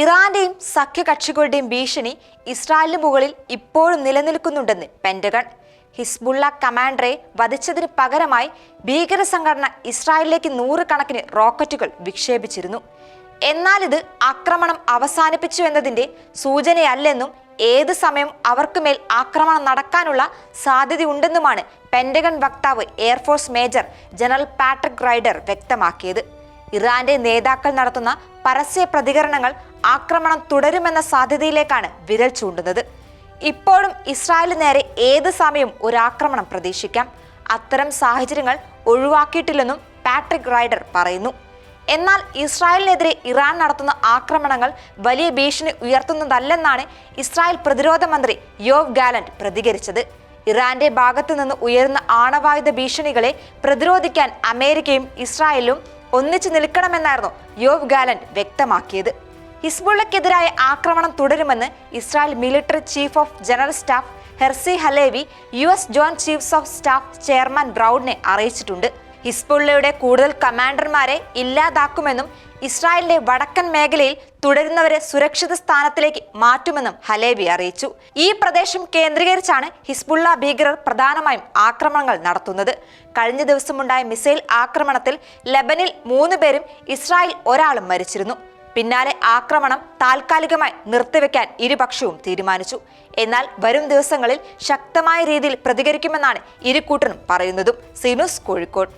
ഇറാന്റെയും സഖ്യകക്ഷികളുടെയും ഭീഷണി ഇസ്രായേലിന് മുകളിൽ ഇപ്പോഴും നിലനിൽക്കുന്നുണ്ടെന്ന് പെന്റഗൺ. ഹിസ്ബുള്ള കമാൻഡറെ വധിച്ചതിന് പകരമായി ഭീകര സംഘടന ഇസ്രായേലിലേക്ക് നൂറുകണക്കിന് റോക്കറ്റുകൾ വിക്ഷേപിച്ചിരുന്നു. എന്നാൽ ഇത് ആക്രമണം അവസാനിപ്പിച്ചു എന്നതിന്റെ സൂചനയല്ലെന്നും ഏത് സമയം അവർക്കുമേൽ ആക്രമണം നടക്കാനുള്ള സാധ്യതയുണ്ടെന്നുമാണ് പെന്റഗൺ വക്താവ് air force major general Patrick Ryder വ്യക്തമാക്കിയത്. ഇറാന്റെ നേതാക്കൾ നടത്തുന്ന പരസ്യ പ്രതികരണങ്ങൾ ആക്രമണം തുടരുമെന്ന സാധ്യതയിലേക്കാണ് വിരൽ ചൂണ്ടുന്നത്. ഇപ്പോഴും ഇസ്രായേലിന് നേരെ ഏത് സമയവും ഒരു ആക്രമണം പ്രതീക്ഷിക്കാം? അത്തരം സാഹചര്യങ്ങൾ ഒഴിവാക്കിയിട്ടില്ലെന്നും പാട്രിക് റൈഡർ പറയുന്നു. എന്നാൽ ഇസ്രായേലിനെതിരെ ഇറാൻ നടത്തുന്ന ആക്രമണങ്ങൾ വലിയ ഭീഷണി ഉയർത്തുന്നതല്ലെന്നാണ് ഇസ്രായേൽ പ്രതിരോധ മന്ത്രി യോവ് ഗാലന്റ് പ്രതികരിച്ചത്. ഇറാന്റെ ഭാഗത്തു നിന്ന് ഉയരുന്ന ആണവായുധ ഭീഷണികളെ പ്രതിരോധിക്കാൻ അമേരിക്കയും ഇസ്രായേലും ഒന്നിച്ചു നിൽക്കണമെന്നായിരുന്നു യോവ് ഗാലന്റ് വ്യക്തമാക്കിയത്. ഹിസ്ബുള്ളക്കെതിരായ ആക്രമണം തുടരുമെന്ന് Israel military chief of general staff Herzi Halevi U S joint chiefs of staff chairman ബ്രൗഡിനെ അറിയിച്ചിട്ടുണ്ട്. ഹിസ്ബുള്ളയുടെ കൂടുതൽ കമാൻഡർമാരെ ഇല്ലാതാക്കുമെന്നും ഇസ്രായേലിന്റെ വടക്കൻ മേഖലയിൽ തുടരുന്നവരെ സുരക്ഷിത സ്ഥാനത്തിലേക്ക് മാറ്റുമെന്നും ഹലേബി അറിയിച്ചു. ഈ പ്രദേശം കേന്ദ്രീകരിച്ചാണ് ഹിസ്ബുള്ള ഭീകരർ പ്രധാനമായും ആക്രമണങ്ങൾ നടത്തുന്നത്. കഴിഞ്ഞ ദിവസമുണ്ടായ മിസൈൽ ആക്രമണത്തിൽ ലബനിൽ മൂന്ന് പേരും ഇസ്രായേൽ ഒരാളും മരിച്ചിരുന്നു. പിന്നാലെ ആക്രമണം താൽക്കാലികമായി നിർത്തിവെക്കാൻ ഇരുപക്ഷവും തീരുമാനിച്ചു. എന്നാൽ വരും ദിവസങ്ങളിൽ ശക്തമായ രീതിയിൽ പ്രതികരിക്കുമെന്നാണ് ഇരുകൂട്ടരും പറയുന്നതും. സീനുസ് കോഴിക്കോട്.